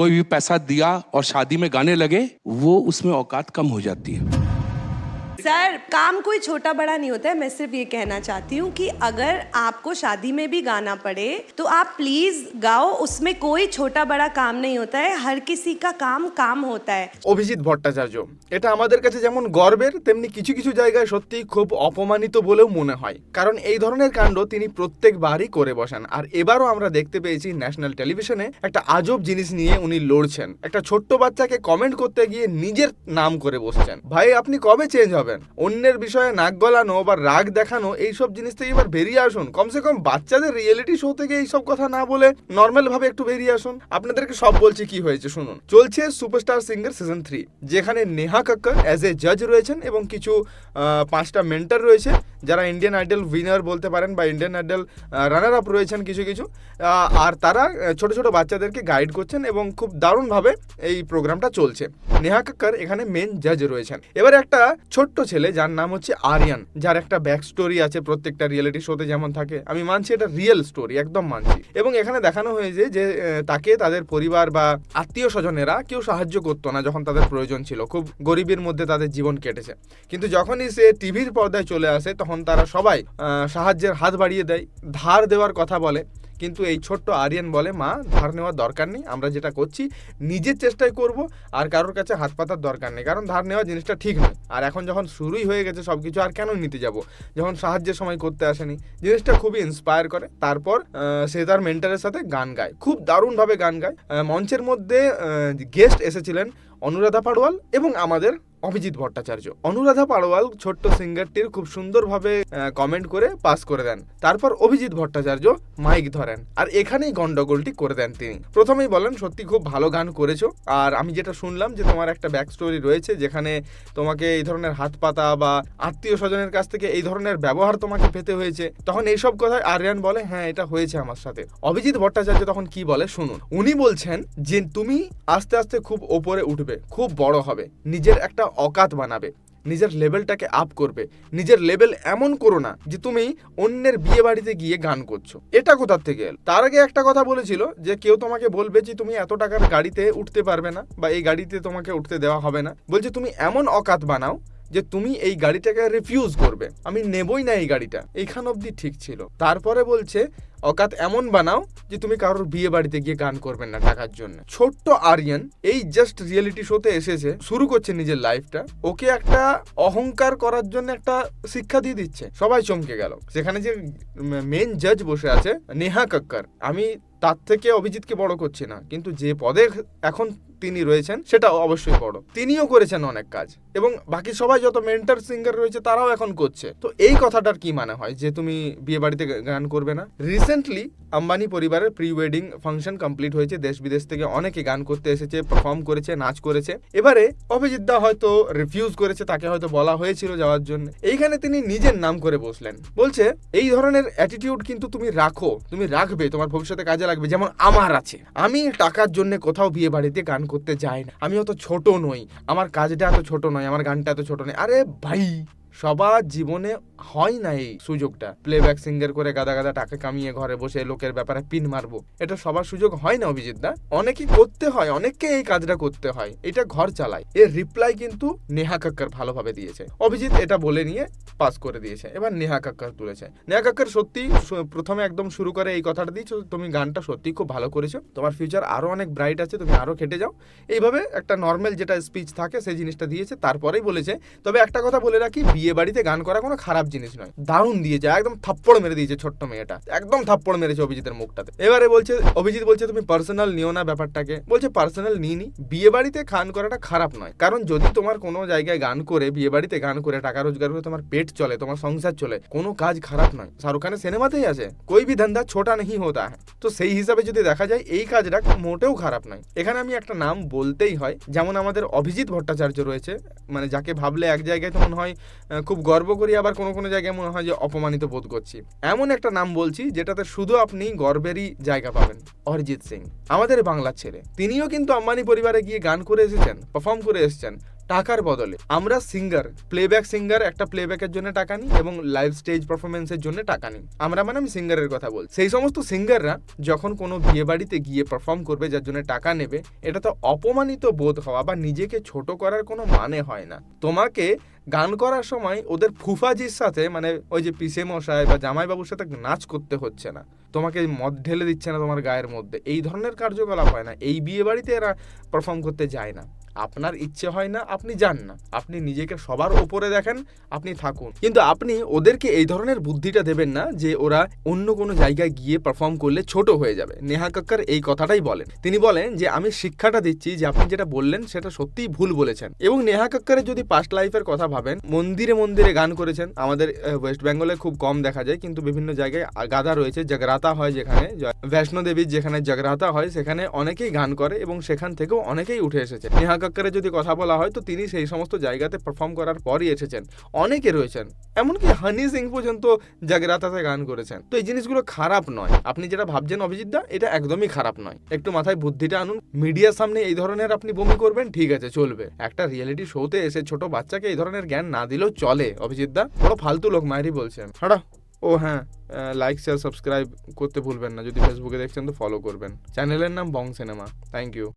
कोई भी पैसा दिया और शादी में गाने लगे, वो उसमें औकात कम हो जाती है। सर काम कोई छोटा बड़ा नहीं होता है मैं सिर्फ ये कहना चाहती हूँ कि अगर आपको शादी में भी गाना पड़े तो आप प्लीज गाओ उसमें कोई छोटा बड़ा काम नहीं होता है हर किसी का काम काम होता है অভিজিৎ ভট্টাচার্য এটা আমাদের কাছে যেমন গর্বের তেমনি কিছু কিছু জায়গায় সত্যি খুব অপমানিত বলেও মনে হয় কারণ এই ধরনের কাণ্ড তিনি প্রত্যেকবারই করে বসেন আর এবারও আমরা দেখতে পেয়েছি ন্যাশনাল টেলিভিশনে একটা আজব জিনিস নিয়ে উনি লড়ছেন একটা ছোট্ট বাচ্চাকে কমেন্ট করতে গিয়ে নিজের নাম করে বসছেন ভাই আপনি কবে চেঞ্জ হবেন অন্যের বিষয়ে নাক গলানো বা রাগ দেখানো, এইসব জিনিস থেকে এবার বেরিয়ে আসুন। কমসে কম বাচ্চাদের রিয়েলিটি শো থেকে এইসব কথা না বলে নর্মাল ভাবে একটু বেরিয়ে আসুন। আপনাদেরকে সব বলছি কি হয়েছে, শুনুন। চলছে সুপারস্টার সিঙ্গার সিজন থ্রি যেখানে নেহা কক্কর অ্যাজ এ জাজ রয়েছেন এবং কিছু পাঁচটা মেন্টার রয়েছে। যারা ইন্ডিয়ান আইডল উইনার বলতে পারেন বা ইন্ডিয়ান আইডল রানার আপ রয়েছেন কিছু কিছু আর তারা ছোট ছোট বাচ্চাদেরকে গাইড করছেন এবং খুব দারুণভাবে এই প্রোগ্রামটা চলছে। নেহা কাক্কর এখানে মেন জাজ রয়েছেন। এবার একটা ছোট্ট ছেলে যার নাম হচ্ছে আরিয়ান, যার একটা ব্যাক স্টোরি আছে প্রত্যেকটা রিয়েলিটি শোতে যেমন থাকে। আমি মানছি এটা রিয়েল স্টোরি একদম মানছি। এবং এখানে দেখানো হয়েছে যে তাকে তাদের পরিবার বা আত্মীয় স্বজনেরা কেউ সাহায্য করতো না যখন তাদের প্রয়োজন ছিল। খুব গরিবের মধ্যে তাদের জীবন কেটেছে। কিন্তু যখনই সে টিভির পর্দায় চলে আসে, তখন তারা সবাই সাহায্যের হাত বাড়িয়ে দেয়, ধার দেওয়ার কথা বলে, কিন্তু এই ছোট্ট আরিয়ান বলে, মা, ধার নেওয়ার দরকার নেই, আমরা যেটা করছি, নিজের চেষ্টায় করব, আর কারোর কাছে হাত পাতার দরকার নেই, কারণ ধার নেওয়া জিনিসটা ঠিক নয়। আর এখন যখন শুরুই হয়ে গেছে সব কিছু আর কেন নিতে যাব? যখন সাহায্যের সময় করতে আসেনি, জিনিসটা খুবই ইন্সপায়ার করে। তারপর সে তার মেন্টারের সাথে গান গায়। খুব দারুণভাবে গান গায়। মঞ্চের মধ্যে গেস্ট এসেছিলেন অনুরাধা পাড়োয়াল এবং আমাদের অভিজিৎ ভট্টাচার্য। অনুরাধা পাড়োয়াল ছোট্ট সিঙ্গারটির খুব সুন্দরভাবে কমেন্ট করে পাস করে দেন। তারপর অভিজিৎ ভট্টাচার্য মাইক ধরেন। আর এখানেই গন্ডগোলটি করে দেন তিনি। প্রথমেই বলেন, সত্যি খুব ভালো গান করেছ। আর আমি যেটা শুনলাম যে তোমার একটা ব্যাক স্টোরি রয়েছে যেখানে তোমাকে এই ধরনের হাত পাতা বা আত্মীয় স্বজনের কাছ থেকে এই ধরনের ব্যবহার তোমাকে পেতে হয়েছে। তখন এইসব কথায় আরিয়ান বলে হ্যাঁ এটা হয়েছে আমার সাথে। অভিজিৎ ভট্টাচার্য তখন কি বলে শুনুন। উনি বলছেন যে, তুমি আস্তে আস্তে খুব ওপরে উঠবে, খুব বড় হবে। নিজের একটা অকাত বানাবে। নিজের লেভেলটাকে আপ করবে। নিজের লেভেল এমন করো না যে তুমি অন্যের বিয়ে বাড়িতে গিয়ে গান করছ। এটা কোথার থেকে এল? তার আগে একটা কথা বলেছিল যে কেউ তোমাকে বলবে যে তুমি এত টাকার গাড়িতে উঠতে পারবে না বা এই গাড়িতে তোমাকে উঠতে দেওয়া হবে না। বলছে তুমি এমন অকাত বানাও যে তুমি এই গাড়িটাকে রিফিউজ করবে। আমি নেবই না এই গাড়িটা। এইখান অবধি ঠিক ছিল। তারপরে বলছে, অকাত এমন বানাও যে তুমি কারোর বিয়ে বাড়িতে গিয়ে গান করবেন না টাকার জন্য। ছোট্ট আরিয়ান এই জাস্ট রিয়েলিটি শোতে এসেছে, শুরু করছে নিজের লাইফটা ওকে একটা অহংকার করার জন্য একটা শিক্ষা দিয়ে দিচ্ছে। সবাই চমকে গেল। সেখানে যে মেন জাজ বসে আছে, নেহা কাক্কর। আমি তার থেকে অভিজিৎকে বড় করছি না। কিন্তু যে পদে এখন তিনি রয়েছেন, সেটা অবশ্যই বড়। তিনিও করেছেন অনেক কাজ। এবং বাকি সবাই যত মেন্টার সিঙ্গার রয়েছে, তারাও এখন করছে। তো এই কথাটার কি মানে হয়? যে তুমি বিয়ে বাড়িতে গান করবে না? রিসেন্টলি আম্বানি পরিবারের প্রি ওয়েডিং ফাংশন কমপ্লিট হয়েছে। দেশ বিদেশ থেকে অনেকে গান করতে এসেছে পারফর্ম করেছে, নাচ করেছে। এবারে অভিজিৎ দা হয়তো রিফিউজ করেছে, তাকে হয়তো বলা হয়েছিল যাওয়ার জন্য। এইখানে তিনি নিজের নাম করে বসলেন। বলছে, এই ধরনের অ্যাটিটিউড কিন্তু তুমি রাখো। তুমি রাখবে, তোমার ভবিষ্যতে কাজে লাগবে। যেমন আমার আছে। আমি টাকার জন্য কোথাও বিয়ে বাড়িতে গান করতে যাই না। আমি অত ছোট নই। আমার কাজটা এত ছোট নয়, আমার গানটা এত ছোট নয়। আরে ভাই! সবার জীবনে হয় না এই সুযোগটা। প্লেব্যাক সিঙ্গার করে গাদা গাদা টাকা কামিয়ে ঘরে বসে লোকের ব্যাপারে পিন মারবো। এটা সবার সুযোগ হয় না অভিজিৎ দা? অনেকেই করতে হয়, অনেককে এই কাজটা করতে হয়। এটা ঘর চালায়। এর রিপ্লাই কিন্তু নেহা কাক্কর ভালোভাবে দিয়েছে। অভিজিৎ এটা বলে নিয়ে পাস করে দিয়েছে। এবার নেহা কাক্কর তুলেছে। নেহা কাক্কর সত্যি প্রথমে একদম শুরু করে এই কথাটা দিয়েছ, তুমি গানটা সত্যি খুব ভালো করেছ। তোমার ফিউচার আরও অনেক ব্রাইট আছে, তুমি আরও খেটে যাও। এইভাবে একটা নর্মাল যেটা স্পিচ থাকে, সেই জিনিসটা দিয়েছে। তারপরেই বলেছে, তবে একটা কথা বলে রাখি বিয়ে বাড়িতে গান করা কোনো খারাপ জিনিস নয়। দারুণ দিয়েছে, একদম থাপ্পড় মেরে দিয়েছে ছোট্ট মেয়েটা। একদম থাপ্পড় মেরেছে অভিজিতের মুখটাতে। এবারে বলছে, অভিজিৎ বলছে, তুমি পার্সোনাল নিও না ব্যাপারটাকে। বলছে পার্সোনাল নিইনি। বিয়ে বাড়িতে গান করাটা খারাপ নয়। কারণ যদি তোমার কোনো জায়গায় গান করে, বিয়ে বাড়িতে গান করে, টাকা রোজগার করে তোমার পেট চলে, তোমার সংসার চলে, কোনো কাজ খারাপ নয়। শাহরুখ খানের সিনেমাতেই আছে। কোই ভি ধন্দা ছোটা নেই হতা হ্যাঁ তো সেই হিসাবে যদি দেখা যায়, এই কাজটা মোটেও খারাপ নয়। এখানে আমি একটা নাম বলতেই হয়, যেমন আমাদের অভিজিৎ ভট্টাচার্য রয়েছে। মানে যাকে ভাবলে এক জায়গায় তো মনে হয় খুব গর্ব করি আবার কোনো কোনো জায়গায় মনে হয় যে অপমানিত বোধ করছি। এমন একটা নাম বলছি যেটাতে শুধু আপনি গর্বেরই জায়গা পাবেন। অরিজিৎ সিং, আমাদের বাংলার ছেলে। তিনিও কিন্তু আম্বানি পরিবারে গিয়ে গান করে এসেছেন পারফর্ম করে এসেছেন টাকার বদলে। আমরা সিঙ্গার প্লেব্যাক সিঙ্গার একটা প্লেব্যাকের জন্য টাকা নিই এবং লাইভ স্টেজ পারফরমেন্সের জন্য টাকা নিই। আমরা মানে আমি সিঙ্গারের কথা বল সেই সমস্ত সিঙ্গাররা যখন কোনো বিয়ে বাড়িতে গিয়ে পারফর্ম করবে, যার জন্য টাকা নেবে এটা তো অপমানিত বোধ হওয়া বা নিজেকে ছোট করার কোনো মানে হয় না। তোমাকে গান করার সময় ওদের ফুফাজির সাথে মানে ওই যে পিসে মশাই বা জামাইবাবুর সাথে নাচ করতে হচ্ছে না। তোমাকে মদ ঢেলে দিচ্ছে না তোমার গায়ের মধ্যে। এই ধরনের কার্যকলাপ হয় না। এই বিয়ে বাড়িতে এরা পারফর্ম করতে যায় না। আপনার ইচ্ছে হয় না, আপনি যান না। আপনি নিজেকে সবার ওপরে দেখেন, আপনি থাকুন। কিন্তু আপনি ওদেরকে এই ধরনের বুদ্ধিটা দেবেন না যে ওরা অন্য কোনো জায়গায় গিয়ে পারফর্ম করলে ছোট হয়ে যাবে। নেহা কাক্কার এই কথাটাই বলেন। তিনি বলেন যে, আমি শিক্ষাটা দিচ্ছি যে, আপনি যেটা বললেন, সেটা সত্যিই ভুল বলেছেন। এবং নেহা কাক্কারের যদি পাস্ট লাইফের কথা ভাবেন, মন্দিরে মন্দিরে গান করেছেন, আমাদের ওয়েস্ট বেঙ্গলে খুব কম দেখা যায়, কিন্তু বিভিন্ন জায়গায় গাদা রয়েছে, জাগরাতা হয় যেখানে, জ- বৈষ্ণো দেবীর যেখানে জাগরাতা হয়, সেখানে অনেকেই গান করে এবং সেখান থেকেও অনেকেই উঠে এসেছে। নেহা কাক্কারের যদি কথা বলা হয়, তো তিনি সেই সমস্ত জায়গাতে পারফর্ম করার পরই এসেছেন। অনেকে রয়েছেন, এমনকি হানি সিং পর্যন্ত জাগরাতাতে গান করেছেন। তো এই জিনিসগুলো খারাপ নয়। আপনি যেটা ভাবছেন, অভিজিৎ দা, এটা একদমই খারাপ নয়। একটু মাথায় বুদ্ধিটা আনুন। মিডিয়ার সামনে এই ধরনের আপনি বমি করবেন, ঠিক আছে, চলবে। একটা রিয়েলিটি শোতে এসে ছোট বাচ্চাকে এই ধরনের জ্ঞান না দিলেও চলে, অভিজিৎ দা। বড় ফালতু লোক মায়েরই বলছেন। হাড়া। ও হ্যাঁ লাইক শেয়ার সাবস্ক্রাইব করতে ভুলবেন না। যদি ফেসবুকে দেখছেন, তো ফলো করবেন। চ্যানেলের নাম বং সিনেমা। Thank you